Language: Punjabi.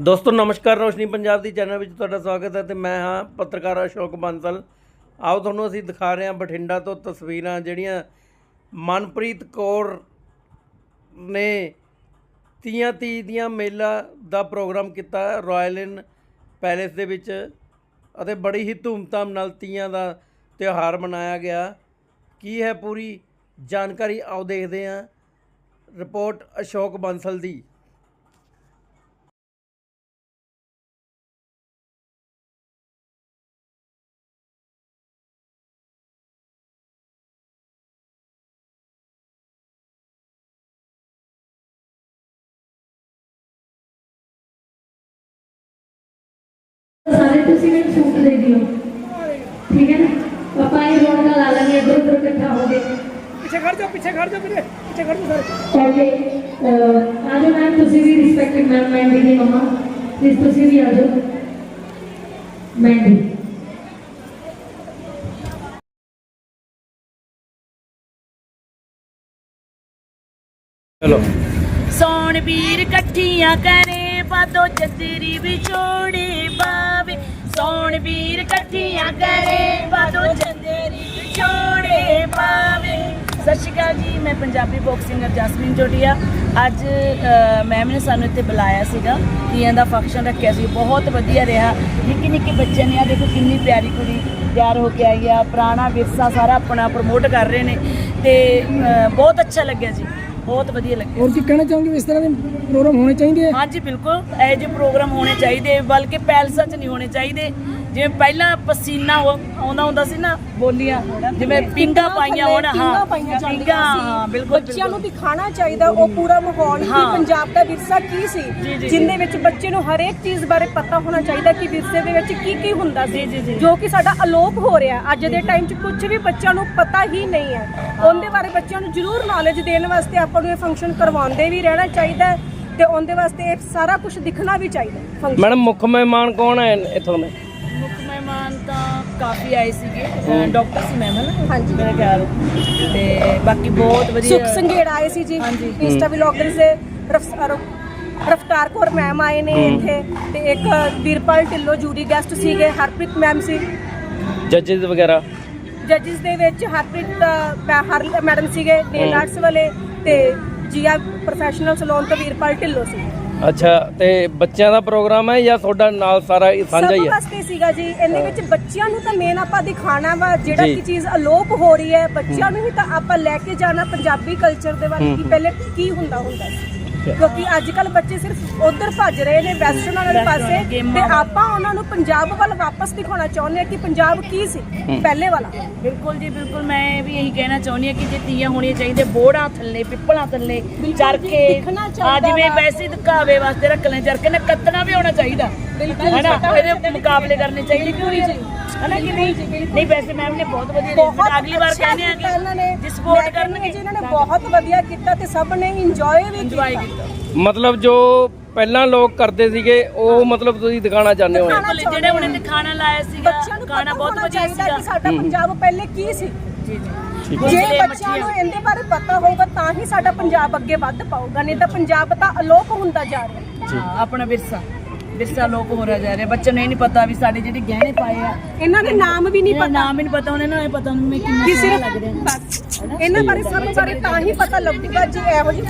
ਦੋਸਤੋ, ਨਮਸਕਾਰ, ਰੋਸ਼ਨੀ ਪੰਜਾਬ ਦੀ ਚੈਨਲ ਵਿੱਚ ਤੁਹਾਡਾ ਸਵਾਗਤ ਹੈ ਤੇ ਮੈਂ ਹਾਂ ਪੱਤਰਕਾਰ ਅਸ਼ੋਕ ਬਾਂਸਲ। ਆਓ ਤੁਹਾਨੂੰ ਅਸੀਂ ਦਿਖਾ ਰਹੇ ਹਾਂ ਬਠਿੰਡਾ ਤੋਂ ਤਸਵੀਰਾਂ ਜਿਹੜੀਆਂ ਮਨਪ੍ਰੀਤ ਕੌਰ ਨੇ ਤੀਆਂ ਤੀ ਦੀਆਂ ਮੇਲਾ ਦਾ ਪ੍ਰੋਗਰਾਮ ਕੀਤਾ ਰਾਇਲ ਇਨ ਪੈਲੇਸ ਦੇ ਵਿੱਚ ਅਤੇ ਬੜੀ ਹੀ ਧੂਮਧਾਮ ਨਾਲ ਤੀਆਂ ਦਾ ਤਿਉਹਾਰ ਮਨਾਇਆ ਗਿਆ। ਕੀ ਹੈ ਪੂਰੀ ਜਾਣਕਾਰੀ? ਆਓ ਦੇਖਦੇ ਹਾਂ। ਰਿਪੋਰਟ ਅਸ਼ੋਕ ਬਾਂਸਲ ਦੀ। ਸਾਰੇ ਤੁਸੀਂ ਮੈਨੂੰ ਸੂਟ ਦੇ ਦਿਓ ਠੀਕ ਹੈ ਨਾ ਪਾਪਾ ਇਹ ਰੌਣਕਾਂ ਲਾ ਲਾਂਗੇ ਇੱਧਰ ਉੱਧਰ ਇਕੱਠਾ ਹੋ ਕੇ ਪਿੱਛੇ ਖੜ ਜਾ ਪਿੱਛੇ ਖੜ ਜਾ ਵੀਰੇ ਪਿੱਛੇ ਖੜ ਜਾ ਸਾਰੇ ਓਕੇ ਆਜੋ ਮੈਮ ਤੁਸੀਂ ਵੀ ਰਿਸਪੈਕਟਡ ਮੈਮ ਮੈਂਡੀ ਦੀ ਮਮਾ ਪਲੀਜ਼ ਤੁਸੀਂ ਵੀ ਆਜੋ ਮੈਂਡੀ ਚਲੋ ਸੋਣ ਵੀਰ ਇਕੱਠੀਆਂ ਕਰੇ ਬਾਦੋ ਚੱਦਰੀ ਵਿਛੋੜੇ ਬਾਵੇ ਸੋਣ ਵੀਰ ਇਕੱਠੀਆਂ ਕਰੇ ਬਾਦੋ ਚੱਦਰੀ ਵਿਛੋੜੇ ਬਾਵੇ ਸਤਿ ਸ਼੍ਰੀ ਅਕਾਲ ਜੀ, ਮੈਂ ਪੰਜਾਬੀ ਬਾਕਸਿੰਗਰ ਜਸਮੀਨ ਜੋਟੀਆ ਅੱਜ ਮੈਮ ਨੇ ਸਾਨੂੰ ਇੱਥੇ ਬੁਲਾਇਆ ਸੀਗਾ, ਤੀਆਂ ਦਾ ਫੰਕਸ਼ਨ ਰੱਖਿਆ ਸੀ। ਬਹੁਤ ਵਧੀਆ ਰਿਹਾ। ਨਿੱਕੇ ਨਿੱਕੇ ਬੱਚੇ ਨੇ ਆ ਦੇਖੋ ਕਿੰਨੀ ਪਿਆਰੀ ਕੁੜੀ ਤਿਆਰ ਹੋ ਕੇ ਆਈ ਆ। ਪੁਰਾਣਾ ਵਿਰਸਾ ਸਾਰਾ ਆਪਣਾ ਪ੍ਰਮੋਟ ਕਰ ਰਹੇ ਨੇ। ਤੇ ਬਹੁਤ ਅੱਛਾ ਲੱਗਿਆ ਜੀ। ਬਹੁਤ ਵਧੀਆ ਲੱਗਿਆ ਹੋਰ ਕੀ ਕਹਿਣਾ ਚਾਹੋਗੇ ਇਸ ਤਰ੍ਹਾਂ ਦੇ ਪ੍ਰੋਗਰਾਮ ਹੋਣੇ ਚਾਹੀਦੇ ਆ? ਹਾਂਜੀ ਬਿਲਕੁਲ। ਇਹ ਜਿਹੇ ਪ੍ਰੋਗਰਾਮ ਹੋਣੇ ਚਾਹੀਦੇ ਬਲਕਿ ਪੈਲਸਾਂ 'ਚ ਨਹੀਂ ਹੋਣੇ ਚਾਹੀਦੇ। ਜਿਵੇਂ ਪਹਿਲਾਂ ਪਸੀਨਾ ਉਹ ਆਉਂਦਾ ਹੁੰਦਾ ਸੀ ਨਾ ਬੋਲੀਆਂ। ਜਿਵੇਂ ਪਿੰਗਾ ਪਾਈਆਂ ਹੋਣ ਹਾਂ ਪਾਈਆਂ ਜਾਂਦੀਆਂ ਪੀਂਘਾਂ, ਹਾਂ ਸੀ ਬਿਲਕੁਲ ਬੱਚਿਆਂ ਨੂੰ ਬਿਲਕੁਲ। ਦਿਖਾਣਾ ਚਾਹੀਦਾ ਉਹ ਪੂਰਾ ਮਾਹੌਲ ਕੀ ਹਾਂ। ਪੰਜਾਬ ਦਾ ਵਿਰਸਾ ਕੀ ਜੀ, ਸੀ ਜੀ। ਜਿੰਦੇ ਵਿੱਚ ਬੱਚੇ ਨੂੰ ਹਰੇਕ ਚੀਜ਼ ਬਾਰੇ ਪਤਾ ਹੋਣਾ ਚਾਹੀਦਾ ਕਿ ਵਿਰਸੇ ਦੇ ਵਿੱਚ ਕੀ ਕੀ ਹੁੰਦਾ ਜੀ, ਜੀ, ਸੀ ਜੀ। ਜੋ ਕਿ ਸਾਡਾ ਅਲੋਪ ਹੋ ਰਿਹਾ। ਅੱਜ ਦੇ ਟਾਈਮ 'ਚ ਕੁਝ ਵੀ ਬੱਚਿਆਂ ਨੂੰ ਪਤਾ ਹੀ ਨਹੀਂ ਹੈ। ਉਹਦੇ ਬਾਰੇ ਬੱਚਿਆਂ ਨੂੰ ਜ਼ਰੂਰ ਨੌਲੇਜ ਦੇਣ ਵਾਸਤੇ ਆਪਾਂ ਨੂੰ ਇਹ ਫੰਕਸ਼ਨ ਕਰਵਾਉਂਦੇ ਵੀ ਰਹਿਣਾ ਚਾਹੀਦਾ ਹੈ ਤੇ ਉਹਦੇ ਵਾਸਤੇ ਇਹ ਸਾਰਾ ਕੁਝ ਦਿਖਣਾ ਵੀ ਚਾਹੀਦਾ ਫੰਕਸ਼ਨ ਮੈਡਮ ਮੁੱਖ ਮਹਿਮਾਨ ਕੌਣ ਹੈ ਇੱਥੋਂ ਦੇ? ਕਾਫੀ ਆਏ ਸੀਗੇ। ਡਾਕਟਰ ਸੀ ਮੈਮ ਹੈ ਨਾ? ਹਾਂਜੀ। ਮੇਰੇ ਖਿਆਲ। ਤੇ ਬਾਕੀ ਬਹੁਤ ਵਧੀਆ ਸੁਖ ਸੰਘੇੜ ਆਏ ਸੀ ਜੀ। ਹਾਂਜੀ। ਇੰਸਟਾ ਵਲੌਗਰਸ ਦੇ ਰਫ- ਰਫ- ਰਫਤਾਰ ਕੌਰ ਮੈਮ ਆਏ ਨੇ ਇੱਥੇ। ਤੇ ਇੱਕ ਵੀਰਪਾਲ ਢਿੱਲੋਂ ਜੂਰੀ ਗੈਸਟ ਸੀਗੇ ਹਰਪ੍ਰੀਤ ਮੈਮ ਸੀ। ਜੱਜਸ ਵਗੈਰਾ? ਜੱਜਸ ਦੇ ਵਿੱਚ ਹਰਪ੍ਰੀਤ ਅ, ਮੈ- ਹਰ ਮੈਡਮ ਸੀਗੇ ਨੇਲ ਆਰਟਸ ਵਾਲੇ ਤੇ ਜੀਆ ਪ੍ਰੋਫੈਸ਼ਨਲ ਸਲੂਨ ਤੋਂ ਵੀਰਪਾਲ ਢਿੱਲੋਂ ਸੀ। ਅੱਛਾ ਤੇ ਬੱਚਿਆਂ ਦਾ ਪ੍ਰੋਗਰਾਮ ਹੈ ਜਾਂ ਤੁਹਾਡਾ ਨਾਲ ਸਾਰਾ ਇਹ ਸਾਂਝਾ ਸਭ ਹੀ? ਹੈ ਵਾਸਤੇ ਸੀਗਾ ਜੀ। ਇਹਦੇ ਵਿੱਚ ਬੱਚਿਆਂ ਨੂੰ ਤਾਂ ਮੇਨ ਆਪਾਂ ਦਿਖਾਣਾ ਵਾ ਜਿਹੜਾ ਜੀ। ਕੀ ਚੀਜ਼ ਅਲੋਪ ਹੋ ਰਹੀ ਹੈ। ਬੱਚਿਆਂ ਨੂੰ ਹੀ ਤਾਂ ਆਪਾਂ ਲੈ ਕੇ ਜਾਣਾ ਪੰਜਾਬੀ ਕਲਚਰ ਦੇ ਵੱਲ ਕਿ ਪਹਿਲੇ ਕੀ ਹੁੰਦਾ ਹੁੰਦਾ ਸੀ। ਕਿਉਂਕਿ ਅੱਜ ਕੱਲ ਬੱਚੇ ਸਿਰਫ ਉਧਰ ਭੱਜ ਰਹੇ ਨੇ ਵੈਸਟਰਨ ਵਾਲੇ ਪਾਸੇ। ਤੇ। ਆਪਾਂ ਉਹਨਾਂ ਨੂੰ ਪੰਜਾਬ ਵੱਲ ਵਾਪਸ ਦਿਖਾਉਣਾ ਚਾਹੁੰਦੇ ਆ ਕਿ ਪੰਜਾਬ ਕੀ ਸੀ ਪਹਿਲੇ ਵਾਲਾ। ਬਿਲਕੁਲ ਜੀ ਬਿਲਕੁਲ। ਮੈਂ ਵੀ ਇਹੀ ਕਹਿਣਾ ਚਾਹੁੰਦੀ ਹਾਂ ਕਿ ਜੇ ਤੀਆਂ ਹੋਣੀਆਂ ਚਾਹੀਦੇ ਬੋੜਾਂ ਥੱਲੇ ਪਿੱਪਲਾਂ ਥੱਲੇ ਚਰਖੇ ਆ ਜਿਵੇਂ। ਵੈਸੇ ਦਿਖਾਵੇ ਵਾਸਤੇ ਰੱਖ ਲੈ ਚਰਖੇ ਨੇ ਕੱਤਣਾ ਵੀ ਹੋਣਾ ਚਾਹੀਦਾ। ਬਿਲਕੁਲ। ਹੈਨਾ? ਇਹਦੇ ਮੁਕਾਬਲੇ ਕਰਨੇ ਚਾਹੀਦੇ। ਪੂਰੀ ਹੈਨਾ ਕਿ ਨਹੀਂ? ਨਹੀਂ ਵੈਸੇ ਮੈਮ ਨੇ ਬਹੁਤ ਵਧੀਆ arrangement- ਅਗਲੀ ਵਾਰ ਕਹਿੰਦੇ ਆ ਕਿ ਸਪੋਰਟ ਕਰਨਗੇ। ਜੀ ਇਹਨਾਂ ਨੇ ਬਹੁਤ ਵਧੀਆ ਕੀਤਾ ਤੇ ਸਭ ਨੇ ਇੰਜੋਏ ਵੀ ਕੀਤਾ। ਮਤਲਬ ਜੋ ਪਹਿਲਾਂ ਲੋਕ ਕਰਦੇ ਸੀਗੇ ਉਹ ਮਤਲਬ ਤੁਸੀਂ ਦਿਖਾਣਾ ਚਾਹੁੰਦੇ ਹੋ? ਬਿਲਕੁਲ ਜਿਹੜੇ ਉਹਨੇ ਤੇ ਖਾਣਾ ਲਾਇਆ ਸੀਗਾ ਬੱਚਿਆਂ ਨੂੰ ਬਹੁਤ ਵਧੀਆ ਸੀਗਾ। ਸਾਡਾ ਪੰਜਾਬ ਪਹਿਲੇ ਕੀ ਸੀ? ਜੀ ਜੀ। ਜੇ ਬੱਚਿਆਂ ਨੂੰ ਇਹਦੇ ਬਾਰੇ ਪਤਾ ਹੋਊਗਾ ਤਾਂ ਹੀ ਸਾਡਾ ਪੰਜਾਬ ਅੱਗੇ ਵੱਧ ਪਾਊਗਾ ਨਹੀਂ ਤਾਂ ਪੰਜਾਬ ਤਾਂ ਅਲੋਪ ਹੁੰਦਾ ਜਾ ਰਿਹਾ। ਹਾਂ, ਆਪਣਾ ਵਿਰਸਾ। ਵਿਰਸਾ ਲੋਕ ਹੋ ਰਿਹਾ ਜਾ ਰਿਹਾ। ਬੱਚੇ ਨੂੰ ਇਹ ਨਹੀਂ ਪਤਾ ਵੀ ਸਾਡੇ ਜਿਹੜੇ ਗਹਿਣੇ ਪਾਏ ਆ ਇਹਨਾਂ ਦੇ ਨਾਮ ਵੀ ਨਹੀਂ ਪਤਾ। ਨਾਮ ਹੀ ਨਹੀਂ ਪਤਾ ਉਹਨਾਂ ਨੂੰ ਇਹ ਪਤਾ ਉਹਨੂੰ ਕਿੰਨਾ ਸਿਰਫ ਲੱਗ ਰਿਹਾ ਇਹਨਾਂ ਬਾਰੇ ਸਭ ਬਾਰੇ ਤਾਂ ਹੀ ਪਤਾ ਲੱਗੂਗਾ ਜੇ ਇਹੋ ਜਿਹੀ